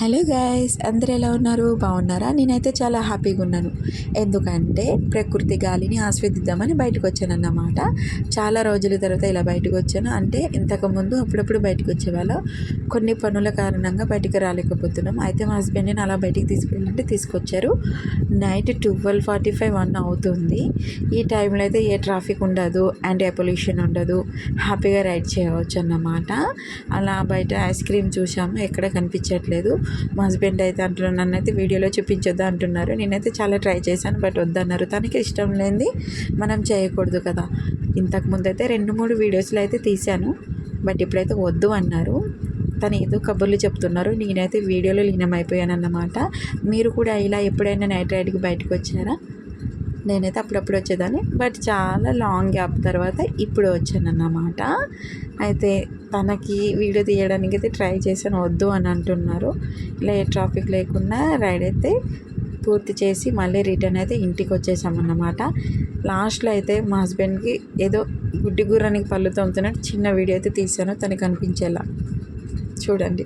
Hello guys అందరు ఎలా ఉన్నారు? బాగున్నారా? నేనైతే చాలా హ్యాపీగా ఉన్నాను. ఎందుకంటే ప్రకృతి గాలిని ఆస్వాదిద్దామని బయటకు వచ్చాను అన్నమాట చాలా రోజుల తర్వాత ఇలా బయటకు వచ్చాను. అంటే ఇంతకుముందు అప్పుడప్పుడు బయటకు వచ్చేవాళ్ళం. కొన్ని పనుల కారణంగా బయటకు రాలేకపోతున్నాం. అయితే మా హస్బెండ్ని అలా బయటికి తీసుకెళ్ళాలంటే తీసుకొచ్చారు. Night twelve forty five one అవుతుంది. ఈ టైంలో అయితే ఏ ట్రాఫిక్ ఉండదు అండ్ ఏ పొల్యూషన్ ఉండదు. హ్యాపీగా రైడ్ చేయవచ్చు అన్నమాట అలా బయట ఐస్ క్రీమ్ చూసాము. ఎక్కడ కనిపించట్లేదు. మా హస్బెండ్ అయితే అంటున్నారు నన్ను అయితే వీడియోలో చూపించొద్దు అంటున్నారు. నేనైతే చాలా ట్రై చేశాను బట్ వద్దన్నారు. తనకి ఇష్టం లేనిది మనం చేయకూడదు కదా. ఇంతకుముందు అయితే రెండు మూడు వీడియోస్లో అయితే తీశాను బట్ ఇప్పుడైతే వద్దు అన్నారు. తను ఏదో కబుర్లు చెప్తున్నారు నేనైతే వీడియోలో లీనమైపోయాను అన్నమాట మీరు కూడా ఇలా ఎప్పుడైనా నైట్ రైడ్కి బయటకు వచ్చినారా? నేనైతే అప్పుడప్పుడు వచ్చేదాన్ని. బట్ చాలా లాంగ్ గ్యాప్ తర్వాత ఇప్పుడు వచ్చాను అన్నమాట అయితే తనకి వీడియో తీయడానికి అయితే ట్రై చేశాను. వద్దు అని అంటున్నారు. ఇలా ఏ ట్రాఫిక్ లేకుండా రైడ్ అయితే పూర్తి చేసి మళ్ళీ రిటర్న్ అయితే ఇంటికి వచ్చేసామన్నమాట. లాస్ట్లో అయితే మా హస్బెండ్కి ఏదో గుడ్డి గుర్రానికి పళ్ళు తోముతున్నట్టు చిన్న వీడియో అయితే తీసాను తనకు అనిపించేలా. చూడండి.